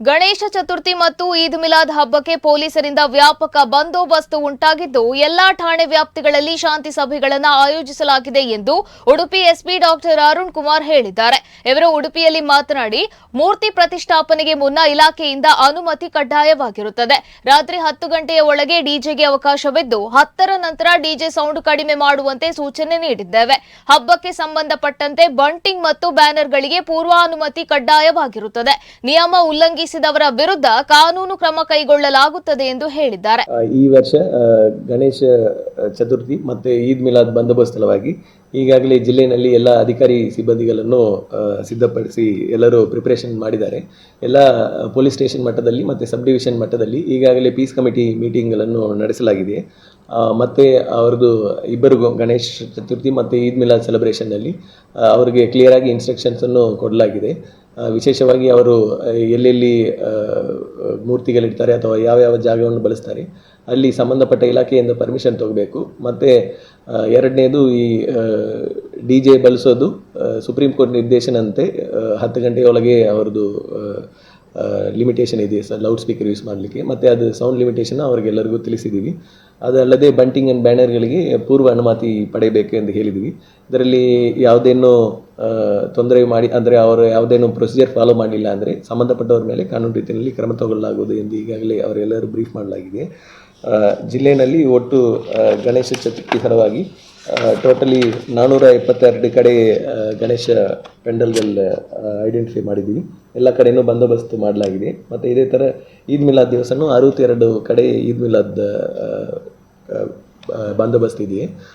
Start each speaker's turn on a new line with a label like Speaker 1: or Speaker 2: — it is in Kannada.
Speaker 1: ಗಣೇಶ ಚತುರ್ಥಿ ಮತ್ತು ಈದ್ ಮಿಲಾದ್ ಹಬ್ಬಕ್ಕೆ ಪೊಲೀಸರಿಂದ ವ್ಯಾಪಕ ಬಂದೋಬಸ್ತ್ ಉಂಟಾಗಿದ್ದು, ಎಲ್ಲಾ ಠಾಣೆ ವ್ಯಾಪ್ತಿಗಳಲ್ಲಿ ಶಾಂತಿ ಸಭೆಗಳನ್ನು ಆಯೋಜಿಸಲಾಗಿದೆ ಎಂದು ಉಡುಪಿ ಎಸ್ಪಿ ಡಾಕ್ಟರ್ ಅರುಣ್ ಕುಮಾರ್ ಹೇಳಿದ್ದಾರೆ. ಇವರು ಉಡುಪಿಯಲ್ಲಿ ಮಾತನಾಡಿ, ಮೂರ್ತಿ ಪ್ರತಿಷ್ಠಾಪನೆಗೆ ಮುನ್ನ ಇಲಾಖೆಯಿಂದ ಅನುಮತಿ ಕಡ್ಡಾಯವಾಗಿರುತ್ತದೆ. ರಾತ್ರಿ ಹತ್ತು ಗಂಟೆಯ ಒಳಗೆ ಡಿಜೆಗೆ ಅವಕಾಶವಿದ್ದು, ಹತ್ತರ ನಂತರ ಡಿಜೆ ಸೌಂಡ್ ಕಡಿಮೆ ಮಾಡುವಂತೆ ಸೂಚನೆ ನೀಡಿದ್ದೇವೆ. ಹಬ್ಬಕ್ಕೆ ಸಂಬಂಧಪಟ್ಟಂತೆ ಬಂಟಿಂಗ್ ಮತ್ತು ಬ್ಯಾನರ್ಗಳಿಗೆ ಪೂರ್ವಾನುಮತಿ ಕಡ್ಡಾಯವಾಗಿರುತ್ತದೆ. ನಿಯಮ ಉಲ್ಲಂಘಿಸಿದವರ ವಿರುದ್ಧ ಕಾನೂನು ಕ್ರಮ ಕೈಗೊಳ್ಳಲಾಗುತ್ತದೆ ಎಂದು ಹೇಳಿದ್ದಾರೆ.
Speaker 2: ಈ ವರ್ಷ ಗಣೇಶ ಚತುರ್ಥಿ ಮತ್ತೆ ಈದ್ ಮಿಲಾದ್ ಬಂದೋಬಸ್ತ್ ಸಲುವಾಗಿ ಈಗಾಗಲೇ ಜಿಲ್ಲೆಯಲ್ಲಿ ಎಲ್ಲ ಅಧಿಕಾರಿ ಸಿಬ್ಬಂದಿಗಳನ್ನು ಸಿದ್ಧಪಡಿಸಿ ಎಲ್ಲರೂ ಪ್ರಿಪರೇಷನ್ ಮಾಡಿದ್ದಾರೆ. ಎಲ್ಲ ಪೊಲೀಸ್ ಸ್ಟೇಷನ್ ಮಟ್ಟದಲ್ಲಿ ಮತ್ತು ಸಬ್ ಡಿವಿಷನ್ ಮಟ್ಟದಲ್ಲಿ ಈಗಾಗಲೇ ಪೀಸ್ ಕಮಿಟಿ ಮೀಟಿಂಗ್ಗಳನ್ನು ನಡೆಸಲಾಗಿದೆ. ಮತ್ತು ಅವ್ರದ್ದು ಇಬ್ಬರಿಗೂ ಗಣೇಶ್ ಚತುರ್ಥಿ ಮತ್ತು ಈದ್ ಮಿಲಾದ್ ಸೆಲೆಬ್ರೇಷನ್ನಲ್ಲಿ ಅವರಿಗೆ ಕ್ಲಿಯರಾಗಿ ಇನ್ಸ್ಟ್ರಕ್ಷನ್ಸನ್ನು ಕೊಡಲಾಗಿದೆ. ವಿಶೇಷವಾಗಿ ಅವರು ಎಲ್ಲೆಲ್ಲಿ ಮೂರ್ತಿಗಳಿಡ್ತಾರೆ ಅಥವಾ ಯಾವ ಯಾವ ಜಾಗವನ್ನು ಬಳಸ್ತಾರೆ, ಅಲ್ಲಿ ಸಂಬಂಧಪಟ್ಟ ಇಲಾಖೆಯಿಂದ ಪರ್ಮಿಷನ್ ತಗೋಬೇಕು. ಮತ್ತು ಎರಡನೇದು ಈ ಡಿ ಜೆ ಬಳಸೋದು ಸುಪ್ರೀಂ ಕೋರ್ಟ್ ನಿರ್ದೇಶನಂತೆ ಹತ್ತು ಗಂಟೆಯೊಳಗೆ ಅವ್ರದ್ದು ಲಿಮಿಟೇಷನ್ ಇದೆ ಸರ್ ಲೌಡ್ ಸ್ಪೀಕರ್ ಯೂಸ್ ಮಾಡಲಿಕ್ಕೆ. ಮತ್ತು ಅದು ಸೌಂಡ್ ಲಿಮಿಟೇಷನ್ ಅವರಿಗೆಲ್ಲರಿಗೂ ತಿಳಿಸಿದ್ದೀವಿ ಅದಲ್ಲದೆ ಬಂಟಿಂಗ್ ಆ್ಯಂಡ್ ಬ್ಯಾನರ್ಗಳಿಗೆ ಪೂರ್ವ ಅನುಮತಿ ಪಡೆಯಬೇಕು ಎಂದು ಹೇಳಿದ್ವಿ. ಇದರಲ್ಲಿ ಯಾವುದೇನು ತೊಂದರೆ ಮಾಡಿ, ಅಂದರೆ ಅವರು ಯಾವುದೇನೂ ಪ್ರೊಸೀಜರ್ ಫಾಲೋ ಮಾಡಲಿಲ್ಲ ಅಂದರೆ ಸಂಬಂಧಪಟ್ಟವ್ರ ಮೇಲೆ ಕಾನೂನು ರೀತಿಯಲ್ಲಿ ಕ್ರಮ ತಗೊಳ್ಳಲಾಗುವುದು ಎಂದು ಈಗಾಗಲೇ ಅವರೆಲ್ಲರೂ ಬ್ರೀಫ್ ಮಾಡಲಾಗಿದೆ. ಜಿಲ್ಲೆಯಲ್ಲಿ ಒಟ್ಟು ಗಣೇಶ ಚತುರ್ಥಿ ಸಲುವಾಗಿ ಟೋಟಲಿ ನಾನ್ನೂರ ಎಪ್ಪತ್ತೆರಡು ಕಡೆ ಗಣೇಶ ಪೆಂಡಲ್ಗಳು ಐಡೆಂಟಿಫೈ ಮಾಡಿದ್ದೀವಿ. ಎಲ್ಲ ಕಡೆಯೂ ಬಂದೋಬಸ್ತ್ ಮಾಡಲಾಗಿದೆ. ಮತ್ತು ಇದೇ ಥರ ಈದ್ ಮಿಲಾದ್ ದಿವಸನೂ ಅರವತ್ತೆರಡು ಕಡೆ ಈದ್ ಮಿಲಾದ್ ಬಂದೋಬಸ್ತ್ ಇದೆಯೇ